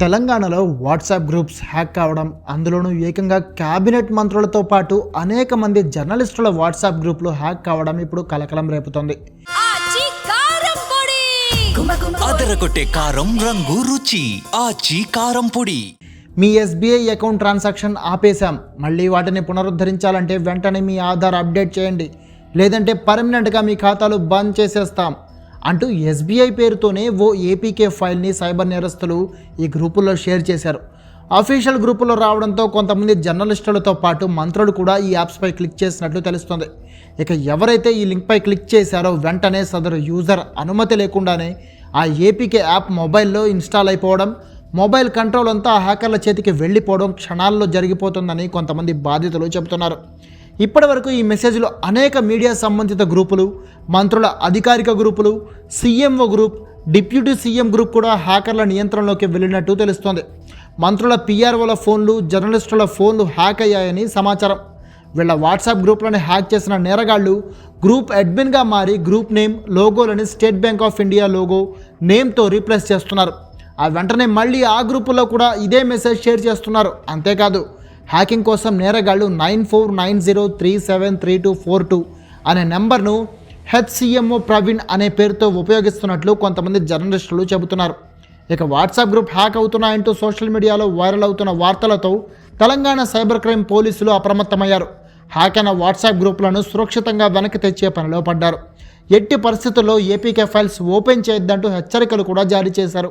తెలంగాణలో WhatsApp groups hack కావడం అందులోనూ ఏకంగా క్యాబినెట్ మంత్రులతో పాటు అనేక మంది జర్నలిస్టుల వాట్సాప్ గ్రూపులు హ్యాక్ కావడం ఇప్పుడు కలకలం రేపుతోంది. కారం పొడి! అదరగొట్టే కారం రంగు రుచి ఆచి కారం పొడి. మీ ఎస్బీఐ అకౌంట్ ట్రాన్సాక్షన్ ఆపేశాం. మళ్ళీ వాటిని పునరుద్ధరించాలంటే వెంటనే మీ ఆధార్ అప్డేట్ చేయండి. లేదంటే పర్మనెంట్గా మీ ఖాతాలు బంద్ చేసేస్తాం. అంటూ ఎస్బీఐ పేరుతోనే ఓ ఏపీకే ఫైల్ని సైబర్ నేరస్తులు ఈ గ్రూపుల్లో షేర్ చేశారు. అఫీషియల్ గ్రూపులో రావడంతో కొంతమంది జర్నలిస్టులతో పాటు మంత్రులు కూడా ఈ యాప్స్పై క్లిక్ చేసినట్లు తెలుస్తుంది. ఇక ఎవరైతే ఈ లింక్పై క్లిక్ చేశారో వెంటనే సదరు యూజర్ అనుమతి లేకుండానే ఆ ఏపీకే యాప్ మొబైల్లో ఇన్స్టాల్ అయిపోవడం మొబైల్ కంట్రోల్ అంతా ఆ హ్యాకర్ల చేతికి వెళ్ళిపోవడం క్షణాల్లో జరిగిపోతుందని కొంతమంది బాధితులు చెబుతున్నారు. ఇప్పటివరకు ఈ మెసేజ్లో అనేక మీడియా సంబంధిత గ్రూపులు మంత్రుల అధికారిక గ్రూపులు CMO group deputy CM group కూడా హ్యాకర్ల నియంత్రణలోకి వెళ్ళినట్టు తెలుస్తోంది. మంత్రుల పీఆర్ఓల ఫోన్లు జర్నలిస్టుల ఫోన్లు హ్యాక్ అయ్యాయని సమాచారం. వీళ్ళ వాట్సాప్ గ్రూప్లను హ్యాక్ చేసిన నేరగాళ్ళు గ్రూప్ అడ్మిన్గా మారి group name లోగోలని State Bank of India logo నేమ్తో replace చేస్తున్నారు. ఆ వెంటనే మళ్ళీ ఆ గ్రూపులో కూడా ఇదే మెసేజ్ షేర్ చేస్తున్నారు. అంతేకాదు హ్యాకింగ్ కోసం నేరగాళ్ళు nine four nine zero three seven three two four two అనే నెంబర్ను హెచ్సిఎంఓ ప్రవీణ్ అనే పేరుతో ఉపయోగిస్తున్నట్లు కొంతమంది జర్నలిస్టులు చెబుతున్నారు. ఇక వాట్సాప్ గ్రూప్ హ్యాక్ అవుతున్నాయంటూ సోషల్ మీడియాలో వైరల్ అవుతున్న వార్తలతో తెలంగాణ సైబర్ క్రైమ్ పోలీసులు అప్రమత్తమయ్యారు. హ్యాక్ అయిన వాట్సాప్ గ్రూపులను సురక్షితంగా వెనక్కి తెచ్చే పనిలో పడ్డారు. ఎట్టి పరిస్థితుల్లో ఏపీకే ఫైల్స్ ఓపెన్ చేయొద్దంటూ హెచ్చరికలు కూడా జారీ చేశారు.